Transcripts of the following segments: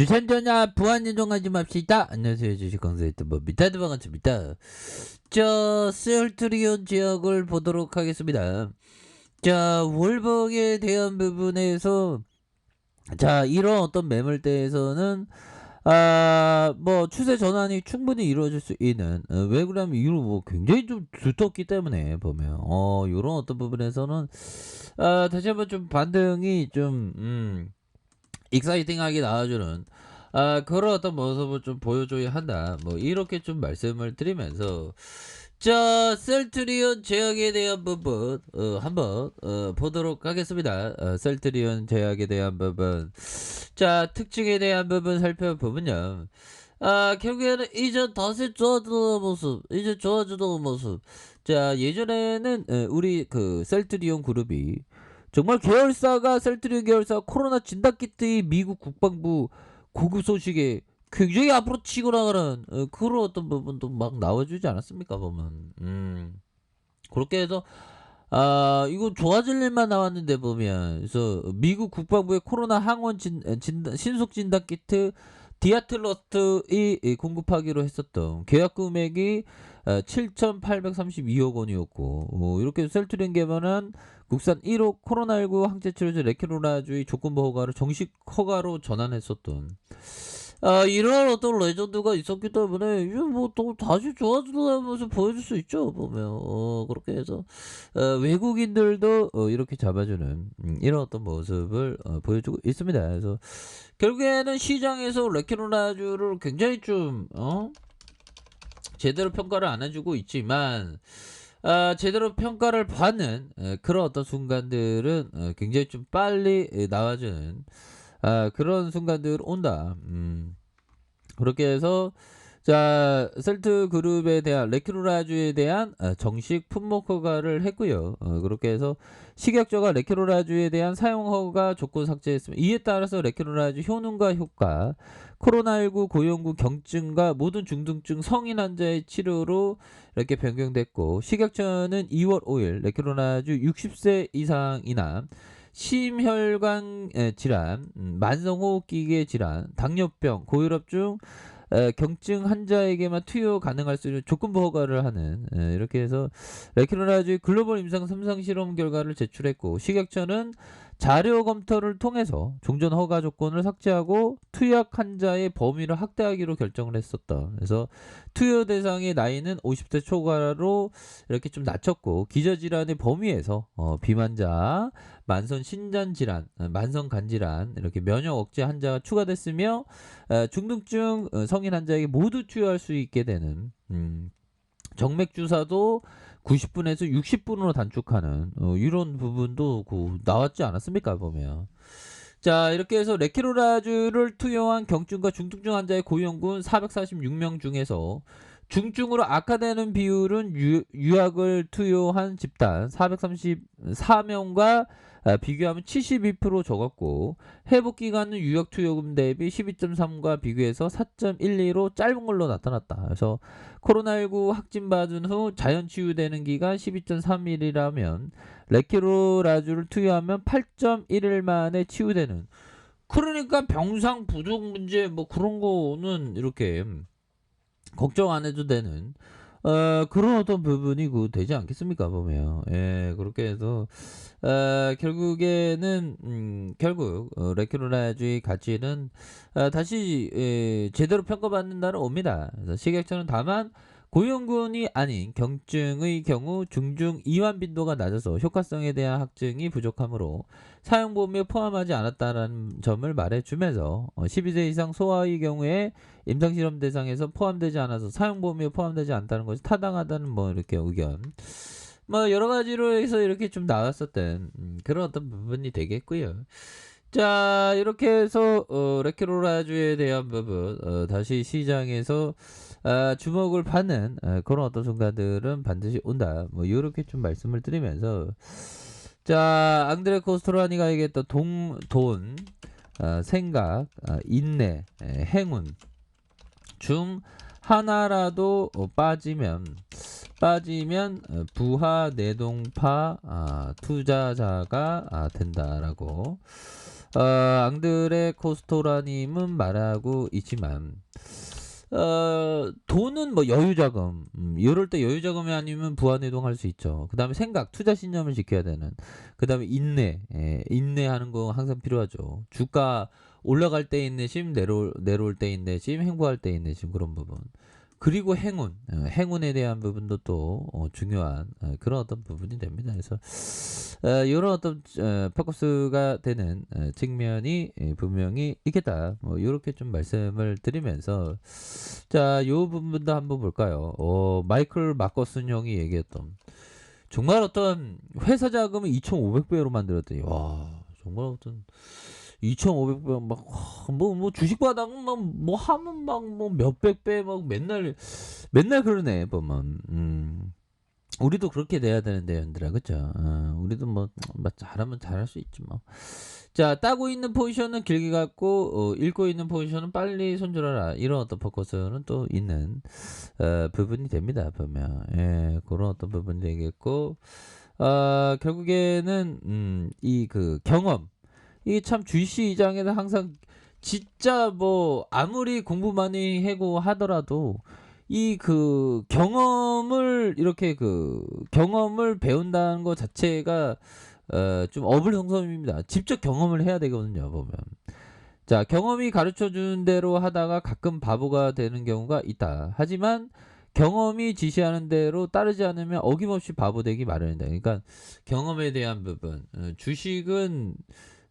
주산전야 부안연종하지 맙시다. 안녕하세요. 주식강사 유튜버 미타드 반갑습니다. 자, 셀트리온 지역을 보도록 하겠습니다. 자, 월봉에 대한 부분에서 자, 이런 어떤 매물대에서는 아, 뭐 추세 전환이 충분히 이루어질 수 있는 어, 왜 그러냐면 이로 뭐 굉장히 좀 두텁기 때문에 보면 어, 요런 어떤 부분에서는 아, 다시 한번 좀 반등이 좀 음, 익사이팅하게 나와주는 아, 그런 어떤 모습을 좀 보여줘야 한다. 뭐 이렇게 좀 말씀을 드리면서 자 셀트리온 제약에 대한 부분 어, 한번 어, 보도록 하겠습니다. 어, 셀트리온 제약에 대한 부분 자 특징에 대한 부분 살펴보면요. 아 결국에는 이제 다시 좋아지는 모습 이제 좋아지는 모습 자 예전에는 에, 우리 그 셀트리온 그룹이 정말 계열사가 셀트리온 계열사 코로나 진단 키트의 미국 국방부 고급 소식에 굉장히 앞으로 치고 나가는 어, 그런 어떤 부분도 막 나와주지 않았습니까 보면. 음. 그렇게 해서 아 이거 좋아질 일만 나왔는데 보면 그래서 미국 국방부의 코로나 항원 진, 진단, 신속 진단 키트 디아틀러스트이 공급하기로 했었던 계약 금액이 7,832억 원이었고 어, 이렇게 셀트리온 개발한 국산 1호 코로나19 항체 치료제 레케로라주의 조건부 허가를 정식 허가로 전환했었던 아, 이런 어떤 레전드가 있었기 때문에 이제 뭐 또 다시 좋아지는 모습 보여줄 수 있죠 보면 어, 그렇게 해서 어, 외국인들도 어, 이렇게 잡아주는 음, 이런 어떤 모습을 어, 보여주고 있습니다. 그래서 결국에는 시장에서 레케로라주를 굉장히 좀 어? 제대로 평가를 안 해주고 있지만 아, 제대로 평가를 받는 에, 그런 어떤 순간들은 어, 굉장히 좀 빨리 에, 나와주는 아, 그런 순간들 온다. 음. 그렇게 해서 자 셀트 그룹에 대한 레키로라주에 대한 아, 정식 품목 허가를 했고요. 어, 그렇게 해서 식약처가 레키로라주에 대한 사용 허가 조건 삭제했습니다. 이에 따라서 레키로라주 효능과 효과, 코로나19 고용구 경증과 모든 중등증 성인 환자의 치료로 이렇게 변경됐고 식약처는 2월 5일 레키로라주 60세 이상이나 심혈관 에, 질환, 음, 만성호흡기계 질환, 당뇨병, 고혈압 중 에, 경증 환자에게만 투여 가능할 수 있는 조건부 허가를 하는 에, 이렇게 해서 레키노라주의 글로벌 임상 3상 실험 결과를 제출했고 식약처는 자료 검토를 통해서 종전 허가 조건을 삭제하고 투약 환자의 범위를 확대하기로 결정을 했었다. 그래서 투여 대상의 나이는 50대 초과로 이렇게 좀 낮췄고 기저질환의 범위에서 어, 비만자, 만성 신장 질환, 어, 만성 간 질환 이렇게 면역 억제 환자가 추가됐으며 어, 중등증 어, 성인 환자에게 모두 투여할 수 있게 되는 음, 정맥 주사도 90분에서 60분으로 단축하는 어, 이런 부분도 그 나왔지 않았습니까 보면. 자 이렇게 해서 레키로라주를 투여한 경증과 중증증 환자의 고위험군 446명 중에서 중증으로 악화되는 비율은 유, 유약을 투여한 집단 434명과 아, 비교하면 72% 적었고 회복 기간은 유약 투여금 대비 12.3과 비교해서 4.12로 짧은 걸로 나타났다. 그래서 코로나19 확진 받은 후 자연 치유되는 기간 12.3일이라면 레키로라주를 투여하면 8.1일 만에 치유되는 그러니까 병상 부족 문제 뭐 그런 거는 이렇게 걱정 안 해도 되는 어, 그런 어떤 부분이 그 되지 않겠습니까 보면 예 그렇게 해서 어, 결국에는 음, 결국 어, 레큐로라주의 가치는 어, 다시 예, 제대로 평가받는 날은 옵니다. 그래서 식약처는 다만 고용군이 아닌 경증의 경우 중증 이완 빈도가 낮아서 효과성에 대한 확증이 부족하므로 사용 범위에 포함하지 않았다는 점을 말해주면서 어, 12세 이상 소아의 경우에 임상실험 대상에서 포함되지 않아서 사용 범위에 포함되지 않다는 것이 타당하다는 뭐 이렇게 의견 뭐 여러 가지로 해서 이렇게 좀 나왔었던 음, 그런 어떤 부분이 되겠고요. 자 이렇게 해서 어, 레키로라주에 대한 부분 어, 다시 시장에서 아, 주목을 받는 아, 그런 어떤 순간들은 반드시 온다. 뭐 이렇게 좀 말씀을 드리면서. 자 앙드레 코스트로아니가 얘기했던 동, 돈, 아, 생각, 아, 인내, 에, 행운. 중 하나라도 어, 빠지면 빠지면 어, 부하 내동파 아, 투자자가 아, 된다라고 어, 앙드레 코스토라님은 말하고 있지만 어, 돈은 뭐 여유자금, 음, 이럴 때 여유자금이 아니면 부안이동할 수 있죠. 그 다음에 생각, 투자 신념을 지켜야 되는. 그 다음에 인내, 예, 인내하는 거 항상 필요하죠. 주가 올라갈 때 인내심, 내려올, 내려올 때 인내심, 행보할 때 인내심, 그런 부분. 그리고 행운, 어, 행운에 대한 부분도 또 어, 중요한 어, 그런 어떤 부분이 됩니다. 그래서 어, 이런 어떤 어, 포커스가 되는 어, 측면이 예, 분명히 있겠다. 뭐 이렇게 좀 말씀을 드리면서 자, 요 부분도 한번 볼까요? 어, 마이클 마커슨 형이 얘기했던 정말 어떤 회사 자금을 2,500배로 만들었더니 와 정말 어떤 2,500배 막뭐 뭐 주식 바닥은 막뭐 하면 막 뭐 몇백 배 막 맨날 맨날 그러네 보면. 음. 우리도 그렇게 돼야 되는데 연들아 그죠 어, 우리도 뭐, 뭐 잘하면 잘할 수 있지 뭐 자 따고 있는 포지션은 길게 갖고 어, 읽고 있는 포지션은 빨리 손절하라. 이런 어떤 포커스는 또 있는 어, 부분이 됩니다 보면. 예 그런 어떤 부분이 되겠고 어, 결국에는 음, 이 그 경험 이게 참 주시장에는 항상 진짜 뭐 아무리 공부 많이 하고 하더라도 이 그 경험을 이렇게 그 경험을 배운다는 것 자체가 어, 좀 어불성설입니다. 직접 경험을 해야 되거든요, 보면. 자, 경험이 가르쳐 주는 대로 하다가 가끔 바보가 되는 경우가 있다. 하지만 경험이 지시하는 대로 따르지 않으면 어김없이 바보 되기 마련이다. 그러니까 경험에 대한 부분. 어, 주식은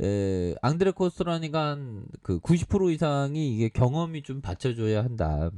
에, 앙드레 코스토라니가 한그90% 이상이 이게 경험이 좀 받쳐줘야 한다.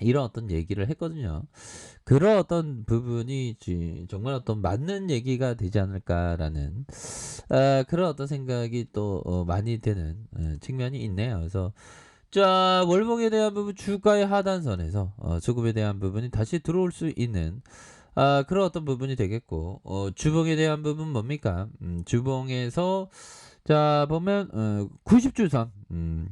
이런 어떤 얘기를 했거든요. 그런 어떤 부분이 지- 정말 어떤 맞는 얘기가 되지 않을까라는 아, 그런 어떤 생각이 또 어, 많이 되는 어, 측면이 있네요. 그래서 자 월봉에 대한 부분 주가의 하단선에서 어, 수급에 대한 부분이 다시 들어올 수 있는 아, 그런 어떤 부분이 되겠고 어, 주봉에 대한 부분 뭡니까? 음, 주봉에서 자 보면 어, 90주선 음,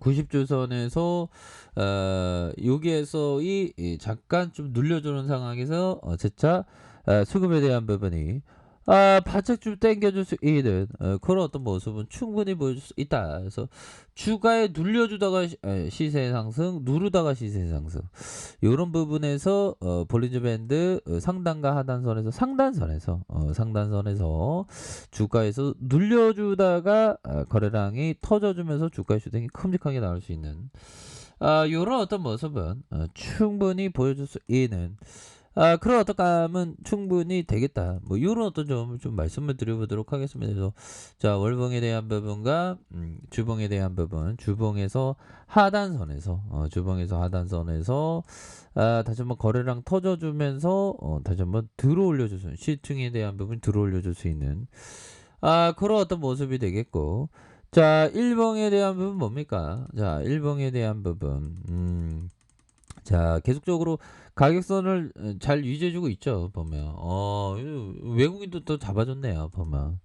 90주선에서 어, 여기에서 이, 이 잠깐 좀 눌려주는 상황에서 어, 재차 어, 수급에 대한 부분이 아, 바짝 좀 당겨줄 수 있는 어, 그런 어떤 모습은 충분히 보여줄 수 있다. 그래서 주가에 눌려주다가 시, 에, 시세 상승, 누르다가 시세 상승 이런 부분에서 어, 볼린저 밴드 어, 상단과 하단선에서 상단선에서 어, 상단선에서 주가에서 눌려주다가 어, 거래량이 터져주면서 주가의 슈팅이 큼직하게 나올 수 있는 아, 이런 어떤 모습은 어, 충분히 보여줄 수 있는 아, 그런 어떤 감은 충분히 되겠다. 뭐, 이런 어떤 점을 좀 말씀을 드려보도록 하겠습니다. 그래서, 자, 월봉에 대한 부분과, 음, 주봉에 대한 부분, 주봉에서 하단선에서, 어, 주봉에서 하단선에서, 아, 다시 한번 거래량 터져주면서, 어, 다시 한번 들어 올려줄 수 있는, 시중에 대한 부분 들어 올려줄 수 있는, 아, 그런 어떤 모습이 되겠고, 자, 일봉에 대한 부분 뭡니까? 자, 일봉에 대한 부분, 음, 자, 계속적으로 가격선을 어, 잘 유지해주고 있죠, 보면. 어, 외국인도 또 잡아줬네요, 보면.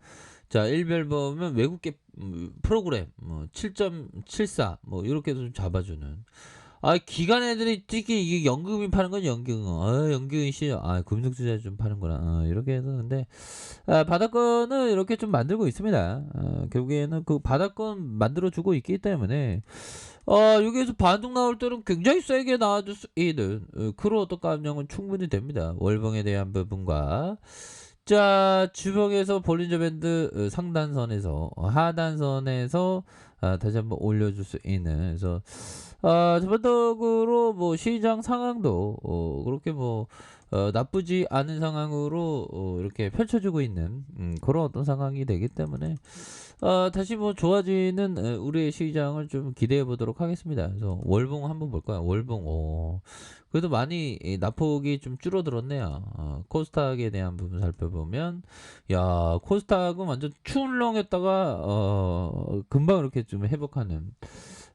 자, 일별 보면 외국계 음, 프로그램, 뭐, 7.74, 뭐, 이렇게 좀 잡아주는. 아, 기관 애들이 특히 이게 연금이 파는 건 연금. 아, 연금이 씨, 아, 금속투자 좀 파는구나. 어, 이렇게 해서 근데, 아, 바닥권을 이렇게 좀 만들고 있습니다. 어, 결국에는 그 바닥권 만들어주고 있기 때문에, 어, 여기에서 반등 나올 때는 굉장히 세게 나와줄 수 있는 어, 어떤 감정은 충분히 됩니다. 월봉에 대한 부분과 자 주봉에서 볼린저 밴드 어, 상단선에서 어, 하단선에서 아, 다시 한번 올려줄 수 있는. 그래서 아, 전반적으로 뭐 시장 상황도 어, 그렇게 뭐 어, 나쁘지 않은 상황으로 어, 이렇게 펼쳐지고 있는 음, 그런 어떤 상황이 되기 때문에 어, 다시 뭐 좋아지는 어, 우리의 시장을 좀 기대해 보도록 하겠습니다. 그래서 월봉 한번 볼까요? 월봉, 오. 그래도 많이 이 낙폭이 좀 줄어들었네요. 어, 코스닥에 대한 부분 살펴보면, 야, 코스닥은 완전 출렁했다가, 어, 금방 이렇게 좀 회복하는,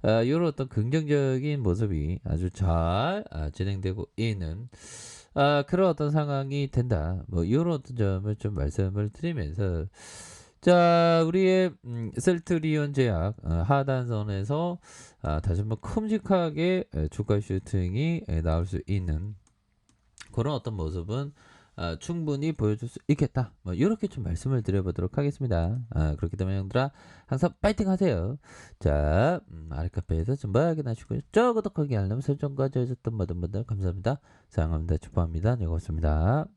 아, 이런 어떤 긍정적인 모습이 아주 잘 아, 진행되고 있는, 아, 그런 어떤 상황이 된다. 뭐, 이런 어떤 점을 좀 말씀을 드리면서, 자, 우리의 음, 셀트리온 제약 어, 하단선에서 아, 다시 한번 큼직하게 에, 주가 슈팅이 에, 나올 수 있는 그런 어떤 모습은 아, 충분히 보여줄 수 있겠다. 뭐 이렇게 좀 말씀을 드려보도록 하겠습니다. 아, 그렇기 때문에 형들아 항상 파이팅 하세요. 자 음, 아래 카페에서 좀 뭐하게 나시고요. 저 구독하기 알람 설정까지 해줬던 모든 분들 감사합니다. 사랑합니다. 축복합니다. 네 고맙습니다.